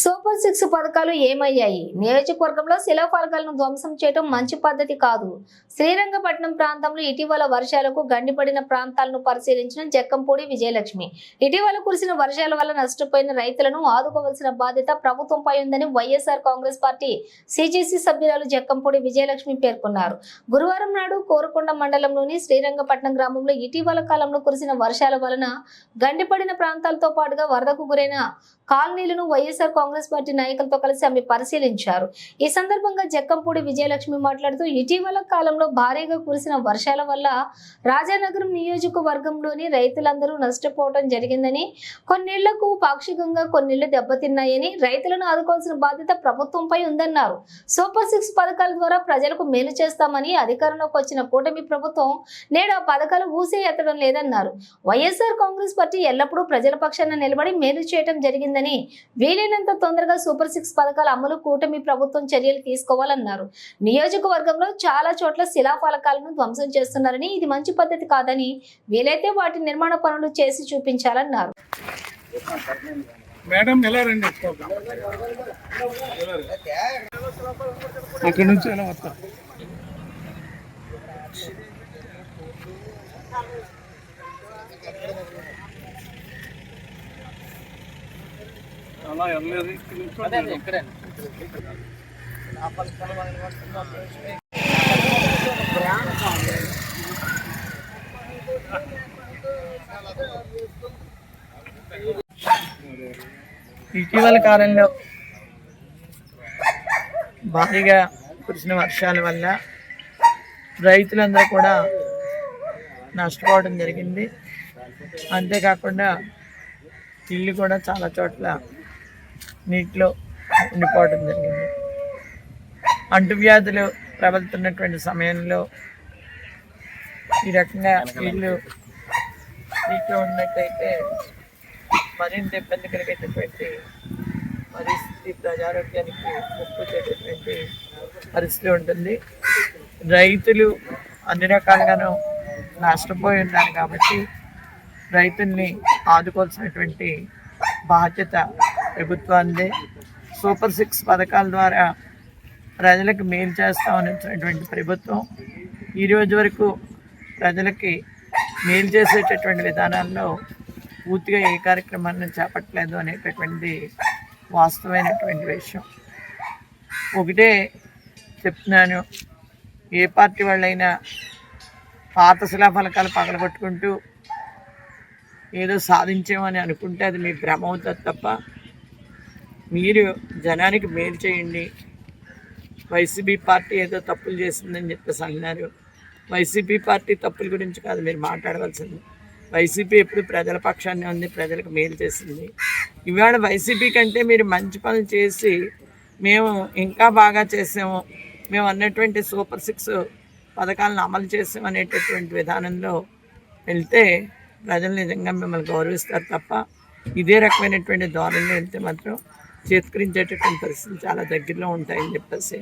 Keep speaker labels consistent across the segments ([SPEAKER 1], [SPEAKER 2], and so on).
[SPEAKER 1] Super six పథకాలు ఏమయ్యాయి? నియోజకవర్గంలో శిలాఫలకాలను ధ్వంసం చేయడం మంచి పద్ధతి కాదు. శ్రీరంగపట్నం ప్రాంతంలో ఇటీవల వర్షాలకు గండిపడిన ప్రాంతాలను పరిశీలించిన జక్కంపూడి విజయలక్ష్మి. ఇటీవల కురిసిన వర్షాల వల్ల నష్టపోయిన రైతులను ఆదుకోవాల్సిన బాధ్యత ప్రభుత్వంపై ఉందని వైఎస్ఆర్ కాంగ్రెస్ పార్టీ సిజేసి సభ్యురాలు జక్కంపూడి విజయలక్ష్మి పేర్కొన్నారు. గురువారం నాడు కోరుకొండ మండలంలోని శ్రీరంగపట్నం గ్రామంలో ఇటీవల కాలంలో కురిసిన వర్షాల వలన గండిపడిన ప్రాంతాలతో పాటుగా వరదకు గురైన కాలనీలను వైఎస్ఆర్ కాంగ్రెస్ పార్టీ నాయకులతో కలిసి ఆమె పరిశీలించారు. ఈ సందర్భంగా జక్కంపూడి విజయలక్ష్మి మాట్లాడుతూ ఇటీవల కాలంలో భారీగా కురిసిన వర్షాల వల్ల రాజానగరం నియోజకవర్గంలోని రైతులందరూ నష్టపోవడం జరిగిందని కొన్నేళ్ళకు పాక్షికంగా కొన్నేళ్ళు దెబ్బతిన్నాయని రైతులను ఆదుకోవాల్సిన బాధ్యత ప్రభుత్వంపై ఉందన్నారు. సూపర్ సిక్స్ పథకాల ద్వారా ప్రజలకు మేలు చేస్తామని అధికారంలోకి వచ్చిన కూటమి ప్రభుత్వం నేడు ఆ పథకాలు ఊసే ఎత్తడం లేదన్నారు. వైఎస్ఆర్ కాంగ్రెస్ పార్టీ ఎల్లప్పుడూ ప్రజల పక్షాన నిలబడి మేలు చేయడం జరిగింది జరిగిందని వీలైనంత తొందరగా సూపర్ సిక్స్ పథకాల అమలు కూటమి ప్రభుత్వం చర్యలు తీసుకోవాలన్నారు. నియోజకవర్గంలో చాలా చోట్ల శిలాఫలకాలను ధ్వంసం చేస్తున్నారని ఇది మంచి పద్ధతి కాదని వీలైతే వాటి నిర్మాణ పనులు చేసి చూపించాలన్నారు.
[SPEAKER 2] మేడం ఎలా రండి? అక్కడ నుంచి ఎలా వస్తా అలా వెళ్ళలేదు. ఇక్కడ నుంచి
[SPEAKER 3] ఇటీవల కాలంలో భారీగా కురిసిన వర్షాల వల్ల రైతులందరూ కూడా నష్టపోవడం జరిగింది. అంతేకాకుండా ఇల్లు కూడా చాలా చోట్ల నీటిలో ఉండిపోవడం జరిగింది. అంటువ్యాధులు ప్రబలుతున్నటువంటి సమయంలో ఈ రకంగా వీళ్ళు నీటిలో ఉన్నట్టయితే మరింత ఇబ్బంది కలిగేటటువంటి పరిస్థితి ప్రజారోగ్యానికి ముప్పు వచ్చేటటువంటి పరిస్థితి ఉంటుంది. రైతులు అన్ని రకాలుగాను నష్టపోయి ఉన్నారు కాబట్టి రైతుల్ని ఆదుకోవాల్సినటువంటి బాధ్యత ప్రభుత్వాన్ని సూపర్ సిక్స్ పథకాల ద్వారా ప్రజలకు మేలు చేస్తామని వచ్చినటువంటి ప్రభుత్వం ఈరోజు వరకు ప్రజలకి మేలు చేసేటటువంటి విధానాల్లో పూర్తిగా ఏ కార్యక్రమాన్ని చేపట్టలేదు అనేటటువంటి వాస్తవమైనటువంటి విషయం. ఒకటే చెప్తున్నాను ఏ పార్టీ వాళ్ళైనా పాత శిలాఫలకాలు పగలగొట్టుకుంటూ ఏదో సాధించామని అనుకుంటే అది మీ భ్రమ అవుతుంది తప్ప మీరు జనానికి మేలు చేయండి. వైసీపీ పార్టీ ఏదో తప్పులు చేసిందని చెప్పేసి అన్నారు. వైసీపీ పార్టీ తప్పుల గురించి కాదు మీరు మాట్లాడవలసింది. వైసీపీ ఎప్పుడు ప్రజల పక్షాన్ని ఉంది ప్రజలకు మేలు చేసింది. ఇవాళ వైసీపీ కంటే మీరు మంచి పనులు చేసి మేము ఇంకా బాగా చేసాము. మేము అన్నటువంటి సూపర్ సిక్స్ పథకాలను అమలు చేసాం అనేటటువంటి విధానంలో వెళ్తే ప్రజలు నిజంగా మిమ్మల్ని గౌరవిస్తారు తప్ప ఇదే రకమైనటువంటి ధోరణిలో వెళ్తే మాత్రం చేతికరించేటటువంటి పరిస్థితులు చాలా దగ్గరలో ఉంటాయని చెప్పేసి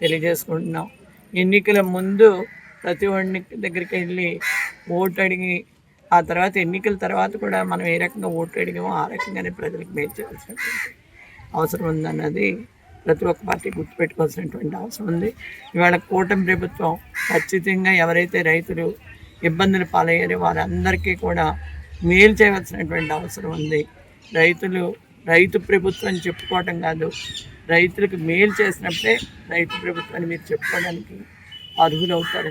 [SPEAKER 3] తెలియజేసుకుంటున్నాం. ఎన్నికల ముందు ప్రతి ఒడి దగ్గరికి వెళ్ళి ఓటు అడిగి ఆ తర్వాత ఎన్నికల తర్వాత కూడా మనం ఏ రకంగా ఓటు అడిగామో ఆ రకంగానే ప్రజలకు మేలు చేయాల్సినటువంటి అవసరం ఉందన్నది ప్రతి ఒక్క పార్టీ గుర్తుపెట్టుకోవాల్సినటువంటి అవసరం ఉంది. ఇవాళ కూటమి ప్రభుత్వం ఖచ్చితంగా ఎవరైతే రైతులు ఇబ్బందులు పాలయ్యారో వారందరికీ కూడా మేలు చేయవలసినటువంటి అవసరం ఉంది. రైతులు రైతు ప్రభుత్వం చెప్పుకోవటం కాదు. రైతులకు మేలు చేసినప్పుడే రైతు ప్రభుత్వాన్ని మీరు చెప్పుకోవడానికి అర్హులవుతారు.